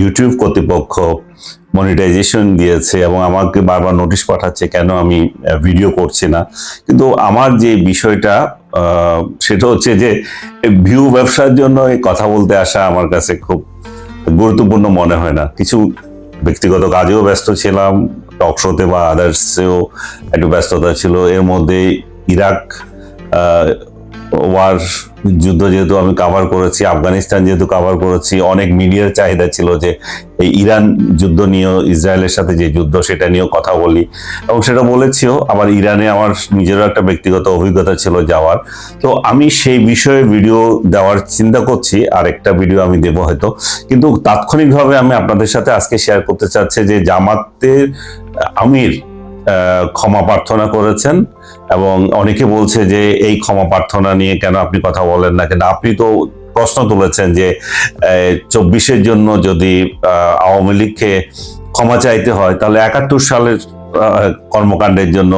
YouTube কর্তৃপক্ষ monetization দিয়েছে এবং আমাকে বারবার নোটিশ পাঠাচ্ছে, কেন আমি ভিডিও করছি না? কিন্তু আমার যে বিষয়টা সেটা হচ্ছে যে ভিউ ব্যবসার জন্য কথা বলতে আসা আমার কাছে খুব গুরুত্বপূর্ণ মনে হয় না। কিছু ব্যক্তিগত কাজেও ব্যস্ত ছিলাম টক শোতে বা আদার্সেও একটু ব্যস্ততা ছিল। এর মধ্যে ইরাক ওয়ার যুদ্ধ যেহেতু আমি কাভার করেছি, আফগানিস্তান যেহেতু কাভার করেছি, অনেক মিডিয়ার চাহিদা ছিল যে এই ইরান যুদ্ধ নিয়েও, ইসরায়েলের সাথে যে যুদ্ধ সেটা নিয়েও কথা বলি। এবং সেটা বলেছিও, আবার ইরানে আমার নিজেরও একটা ব্যক্তিগত অভিজ্ঞতা ছিল যাওয়ার। তো আমি সেই বিষয়ে ভিডিও দেওয়ার চিন্তা করছি, আর একটা ভিডিও আমি দেব হয়তো। কিন্তু তাৎক্ষণিকভাবে আমি আপনাদের সাথে আজকে শেয়ার করতে চাচ্ছি যে জামাতের আমির ক্ষমা প্রার্থনা করেছেন এবং অনেকে বলছে যে এই ক্ষমা প্রার্থনা নিয়ে কেন আপনি কথা বলেন না কেন? আপনি তো প্রশ্ন তুলেছেন যে চব্বিশের জন্য যদি আওয়ামী লীগকে ক্ষমা চাইতে হয়, তাহলে একাত্তর সালের কর্মকাণ্ডের জন্য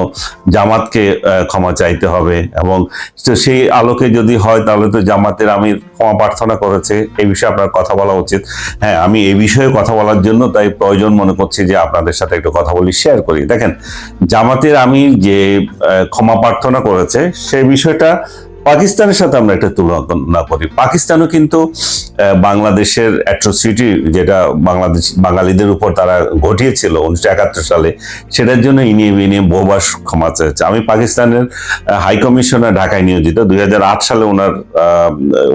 জামাতকে ক্ষমা চাইতে হবে এবং সেই আলোকে যদি হয় তাহলে তো জামাতের আমি ক্ষমা প্রার্থনা করেছে। এই বিষয়ে আপনার কথা বলা উচিত। হ্যাঁ আমি এই বিষয়ে কথা বলার জন্য তাই প্রয়োজন মনে করছি যে আপনাদের সাথে একটু কথা বলি শেয়ার করি। দেখেন, জামাতের আমি যে ক্ষমা প্রার্থনা করেছে সেই বিষয়টা পাকিস্তানের সাথে আমরা একটা তুলনা করি। পাকিস্তানও কিন্তু বাংলাদেশের অ্যাট্রোসিটি যেটা বাংলাদেশ, বাঙালিদের উপর তারা ঘটিয়েছিল উনিশশো একাত্তর সালে, সেটার জন্য ইনিয়ে বিনিয়ে বহুবার ক্ষমা চেয়েছে। আমি পাকিস্তানের হাই কমিশনার ঢাকায় নিয়োজিত, দুই হাজার আট সালে ওনার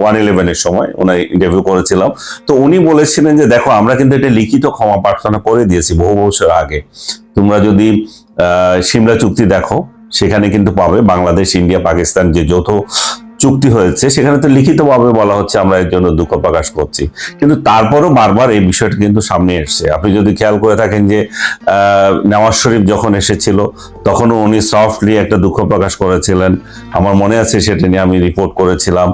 ওয়ান ইলেভেনের সময় ওনার ইন্টারভিউ করেছিলাম। তো উনি বলেছিলেন যে, দেখো, আমরা কিন্তু এটা লিখিত ক্ষমা প্রার্থনা করে দিয়েছি বহু বছর আগে। তোমরা যদি সিমলা চুক্তি দেখো সেখানে কিন্তু পাবে বাংলাদেশ, ইন্ডিয়া, পাকিস্তান যে যৌথ চুক্তি হয়েছে, সেখানে তো লিখিতভাবে বলা হচ্ছে আমরা এর জন্য দুঃখ প্রকাশ করছি। কিন্তু তারপরও বারবার এই বিষয়টা কিন্তু সামনে এসছে। আপনি যদি খেয়াল করে থাকেন যে নওয়াজ শরীফ যখন এসেছিল, তখনও উনি সফটলি একটা দুঃখ প্রকাশ করেছিলেন। আমার মনে আছে সেটা নিয়ে আমি রিপোর্ট করেছিলাম।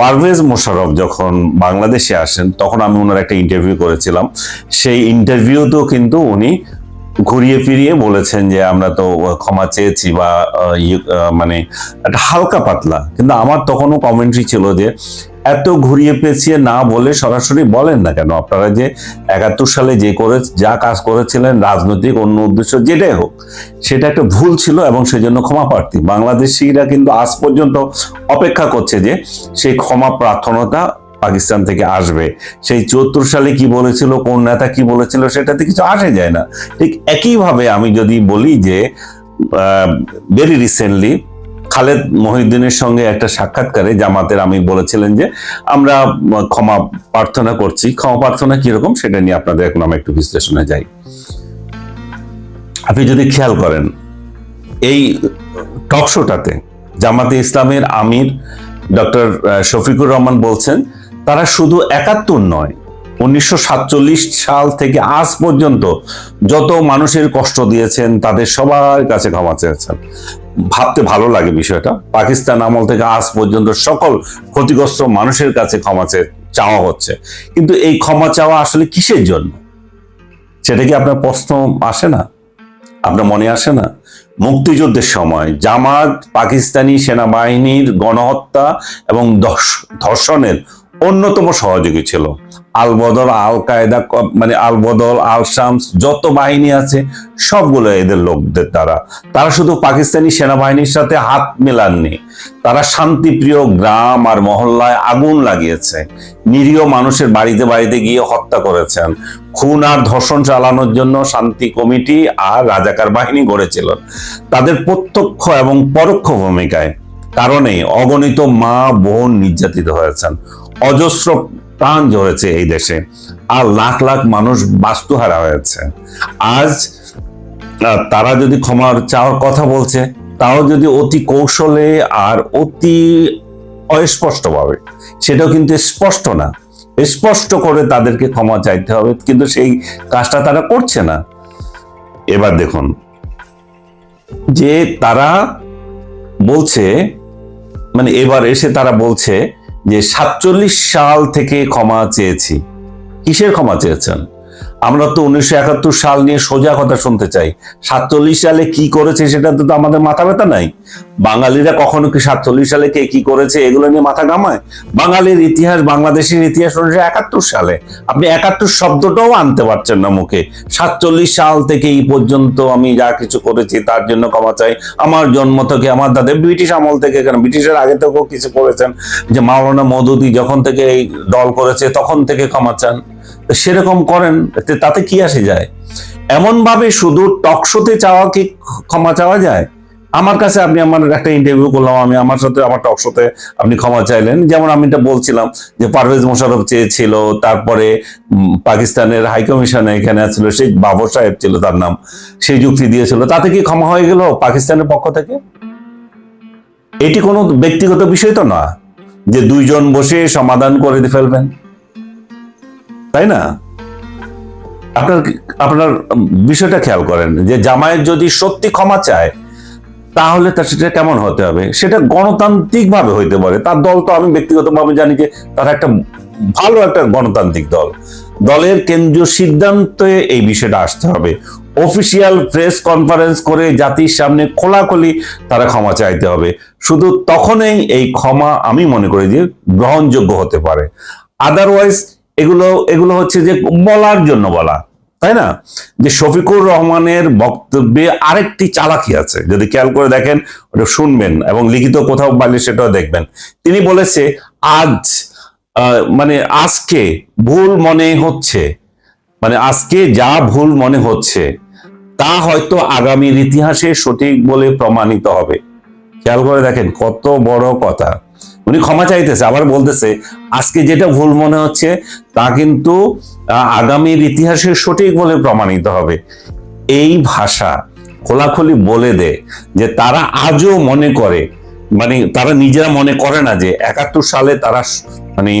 পারভেজ মোশারফ যখন বাংলাদেশে আসেন, তখন আমি ওনার একটা ইন্টারভিউ করেছিলাম। সেই ইন্টারভিউতেও কিন্তু উনি ঘুরিয়ে ফিরিয়ে বলেছেন যে আমরা তো ক্ষমা চেয়েছি বা ইয়ে- মানে একটা হালকা পাতলা। কিন্তু আমার তখনও কমেন্ট্রি ছিল যে এত ঘুরিয়ে পেঁচিয়ে না বলে সরাসরি বলেন না কেন? আপনারা যে একাত্তর সালে যে করে, যা কাজ করেছিলেন, রাজনৈতিক অন্য উদ্দেশ্য যেটাই হোক, সেটা একটা ভুল ছিল এবং সেজন্য ক্ষমা প্রার্থী। বাংলাদেশিরা কিন্তু আজ পর্যন্ত অপেক্ষা করছে যে সেই ক্ষমা প্রার্থনাটা পাকিস্তান থেকে আসবে। সেই চুয়াত্তর সালে কি বলেছিল, কোন নেতা কি বলেছিল, সেটাতে কিছু আসে যায় না। ঠিক একইভাবে আমি যদি বলি যে ভেরি রিসেন্টলি খালেদ মহিউদ্দিনের সঙ্গে একটা সাক্ষাৎকারে জামাতের আমি বলেছিলেন যে, আমরা ক্ষমা প্রার্থনা করছি। ক্ষমা প্রার্থনা কীরকম সেটা নিয়ে আপনাদের এখন আমি একটু বিশ্লেষণে যাই। আপনি যদি খেয়াল করেন, এই টকশোটাতে জামাতে ইসলামের আমির ডক্টর শফিকুর রহমান বলছেন তারা শুধু একাত্তর নয়, উনিশশো সাল থেকে আজ পর্যন্ত যত মানুষের কষ্ট দিয়েছেন, তাদের সবার কাছে ক্ষমা চেয়েছেন। ভাবতে ভালো লাগে বিষয়টা। পাকিস্তান আমল থেকে আজ পর্যন্ত সকল ক্ষতিগ্রস্ত মানুষের কাছে ক্ষমা চাওয়া হচ্ছে। কিন্তু এই ক্ষমা চাওয়া আসলে কিসের জন্য? সেটা কি আপনার প্রশ্ন আসে না? আপনার মনে আসে না? মুক্তিযুদ্ধের সময় জামাত, পাকিস্তানি সেনাবাহিনীর গণহত্যা এবং ধর্ষ- ধর্ষণের অন্যতম সহযোগী ছিল। আল বদল আল কায়দা মানে আল বদল আল শামস যত বাহিনী আছে, সবগুলো এদের লোকদের তারা তারা শুধু পাকিস্তানি সেনাবাহিনীর সাথে হাত মেলাননি। তারা শান্তিপ্রিয় গ্রাম আর মহল্লায় আগুন লাগিয়েছে। নিরীহ মানুষের বাড়িতে বাড়িতে গিয়ে হত্যা করেছেন। খুন আর ধর্ষণ চালানোর জন্য শান্তি কমিটি আর রাজাকার বাহিনী গড়েছিল। তাদের প্রত্যক্ষ এবং পরোক্ষ ভূমিকায় কারণে অগণিত মা বোন নির্যাতিত হয়েছেন। অজস্র প্রাণ ঝরেছে এই দেশে। আর লাখ লাখ মানুষ বাস্তুহারা হয়েছে। আজ তারা যদি ক্ষমার চাওয়ার কথা বলছে, তাও যদি অতি কৌশলে আর অতি অস্পষ্টভাবে, সেটাও কিন্তু স্পষ্ট না। স্পষ্ট করে তাদেরকে ক্ষমা চাইতে হবে, কিন্তু সেই কাজটা তারা করছে না। এবার দেখুন, যে তারা বলছে মানে এবার এসে তারা বলছে যে সাতচল্লিশ সাল থেকে ক্ষমা চেয়েছি। কিসের ক্ষমা চেয়েছেন? আমরা তো উনিশশো একাত্তর সাল নিয়ে সোজা কথা শুনতে চাই। সাতচল্লিশ সালে কি করেছে সেটা তো আমাদের মাথা ব্যথা নাই। বাঙালিরা কখনো কি সাতচল্লিশ সালে কে কি করেছে এগুলো নিয়ে মাথা ঘামায়? বাঙালির ইতিহাস বাংলাদেশের ইতিহাস উনিশশো একাত্তর সালে। আপনি একাত্তর শব্দটাও আনতে পারছেন না মুখে। সাতচল্লিশ সাল থেকে এই পর্যন্ত আমি যা কিছু করেছি তার জন্য ক্ষমা চাই। আমার জন্ম থেকে, আমার দাদা ব্রিটিশ আমল থেকে, কেন ব্রিটিশের আগে থেকেও কিছু করেছেন। যে মাওলানা মদুদি যখন থেকে এই দল করেছে তখন থেকে ক্ষমা চান। সেরকম করেন তাতে কি আসে যায়? এমন ভাবে শুধু টকশোতে চাওয়া কি ক্ষমা চাওয়া যায়? আমার কাছে আপনি আমার একটা ইন্টারভিউ করলাম, আমি আমার সাথে, আমার টকশোতে আপনি ক্ষমা চাইলেন। যেমন আমি এটা বলছিলাম যে পারভেজ মোশারফ চেয়েছিল, তারপরে পাকিস্তানের হাইকমিশনে এখানে ছিল সেই বাবর সাহেব ছিল তার নাম, সেই যুক্তি দিয়েছিল। তাতে কি ক্ষমা হয়ে গেল পাকিস্তানের পক্ষ থেকে? এটি কোনো ব্যক্তিগত বিষয় তো না, যে দুইজন বসে সমাধান করে ফেলবেন। তাই না? আপনার আপনার বিষয়টা খেয়াল করেন যে জামায়াত যদি সত্যি ক্ষমা চায়, তাহলে তার সেটা কেমন হতে হবে? সেটা গণতান্ত্রিক ভাবে হইতে পারে। তার দল তো আমি ব্যক্তিগতভাবে জানি যে তারা একটা ভালো একটা গণতান্ত্রিক দল। দলের কেন্দ্রীয় সিদ্ধান্তে এই বিষয়টা আসতে হবে। অফিসিয়াল প্রেস কনফারেন্স করে জাতির সামনে খোলাখুলি তারা ক্ষমা চাইতে হবে। শুধু তখনই এই ক্ষমা আমি মনে করি যে গ্রহণযোগ্য হতে পারে। আদারওয়াইজ এগুলো এগুলো হচ্ছে যে বলার জন্য বলা, তাই না? যে শফিকুর রহমানের বক্তব্যে আরেকটি চালাকি আছে, যদি খেয়াল করে দেখেন, ওটা শুনবেন এবং লিখিত কোথাও পাইলে সেটাও দেখবেন। তিনি বলেছে, আজ মানে আজকে ভুল মনে হচ্ছে মানে আজকে যা ভুল মনে হচ্ছে, তা হয়তো আগামীর ইতিহাসে সঠিক বলে প্রমাণিত হবে। খেয়াল করে দেখেন, কত বড় কথা। উনি ক্ষমা চাইতেছে, আবার বলতেছে, আজকে যেটা ভুল মনে হচ্ছে, তা কিন্তু আগামীর ইতিহাসে সঠিক বলে প্রমাণিত হবে। এই ভাষা খোলাখুলি বলে দে যে তারা আজও মনে করে মানে তারা নিজেরা মনে করে না যে একাত্তর সালে তারা মানে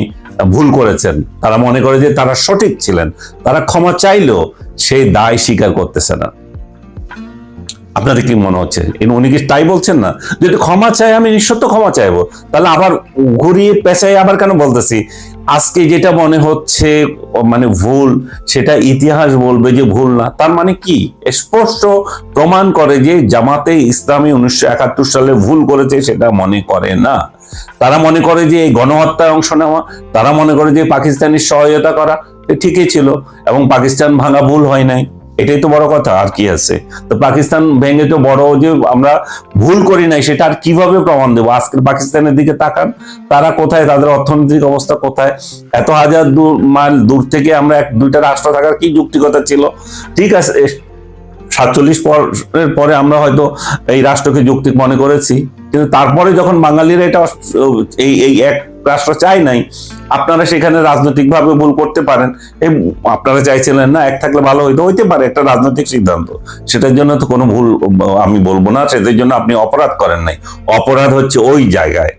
ভুল করেছেন। তারা মনে করে যে তারা সঠিক ছিলেন। তারা ক্ষমা চাইলেও সেই দায় স্বীকার করতেছে না। আপনাদের কি মনে হচ্ছে? উনি কি তাই বলছেন না? যদি ক্ষমা চাই, আমি নিঃশর্ত ক্ষমা চাইব। তাহলে আবার ঘুরিয়ে পেঁচাই আবার কেন বলতেছি? আজকে যেটা মনে হচ্ছে মানে ভুল, সেটা ইতিহাস বলবে যে ভুল না, তার মানে কি? স্পষ্ট প্রমাণ করে যে জামাতে ইসলামী উনিশশো একাত্তর সালে ভুল করেছে সেটা মনে করে না। তারা মনে করে যে এই গণহত্যায় অংশ নেওয়া, তারা মনে করে যে পাকিস্তানের সহায়তা করা ঠিকই ছিল। এবং পাকিস্তান ভাঙা ভুল হয় নাই। এটাই তো বড় কথা, আর কি আছে? তো পাকিস্তান ভেঙে তো বড় যে আমরা ভুল করি নাই, সেটা আর কীভাবে প্রমাণ দেবো? আজকের পাকিস্তানের দিকে তাকান, তারা কোথায়? তাদের অর্থনৈতিক অবস্থা কোথায়? এত হাজার দূর, মাইল দূর থেকে আমরা এক, দুইটা রাষ্ট্র থাকার কি যুক্তিকতা ছিল? ঠিক আছে সাতচল্লিশ পরের পরে আমরা হয়তো এই রাষ্ট্রকে যৌক্তিক মনে করেছি। কিন্তু তারপরে যখন বাঙালিরা এটা এই এই এক রাষ্ট্র চাই নাই, আপনারা সেখানে রাজনৈতিকভাবে ভুল করতে পারেন। এই আপনারা চাইছিলেন না, এক থাকলে ভালো হইতো, হইতে পারে একটা রাজনৈতিক সিদ্ধান্ত। সেটার জন্য তো কোনো ভুল আমি বলব না, সেটার জন্য আপনি অপরাধ করেন নাই। অপরাধ হচ্ছে ওই জায়গায়,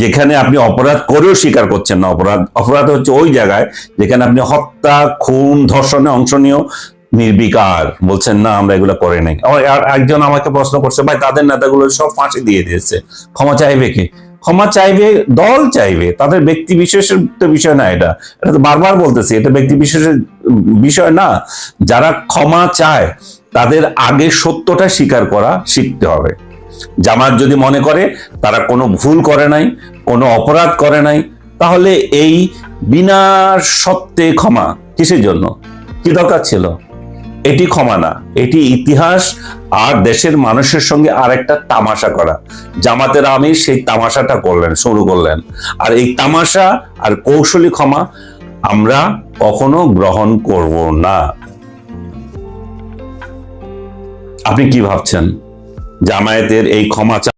যেখানে আপনি অপরাধ করেও স্বীকার করছেন না। অপরাধ অপরাধ হচ্ছে ওই জায়গায় যেখানে আপনি হত্যা, খুন, ধর্ষণে অংশ নিয়েও নির্বিকার, বলছেন, না, আমরা এগুলো করে নাই। একজন আমাকে প্রশ্ন করছে, ভাই, তাদের নেতাগুলো সব ফাঁসি দিয়ে দিয়েছে, ক্ষমা চাইবে কি? ক্ষমা চাইবে, দল চাইবে, তাদের ব্যক্তি বিশেষের তো বিষয় না এটা। এটা তো বারবার বলতেছি, এটা ব্যক্তি বিশেষের বিষয় না। যারা ক্ষমা চায়, তাদের আগে সত্যটা স্বীকার করা শিখতে হবে। জামাত যদি মনে করে, তারা কোনো ভুল করে নাই, কোনো অপরাধ করে নাই, তাহলে এই বিনা সত্ত্বে ক্ষমা কিসের জন্য? কি দরকার ছিল? এটি ক্ষমা না, এটি ইতিহাস আর দেশের মানুষের সঙ্গে আরেকটা তামাশা করা। জামাতের আমির সেই তামাশাটা করলেন, শুরু করলেন। আর এই তামাশা আর কৌশলী ক্ষমা আমরা কখনো গ্রহণ করব না। আপনি কি ভাবছেন? জামায়াতের এই ক্ষমা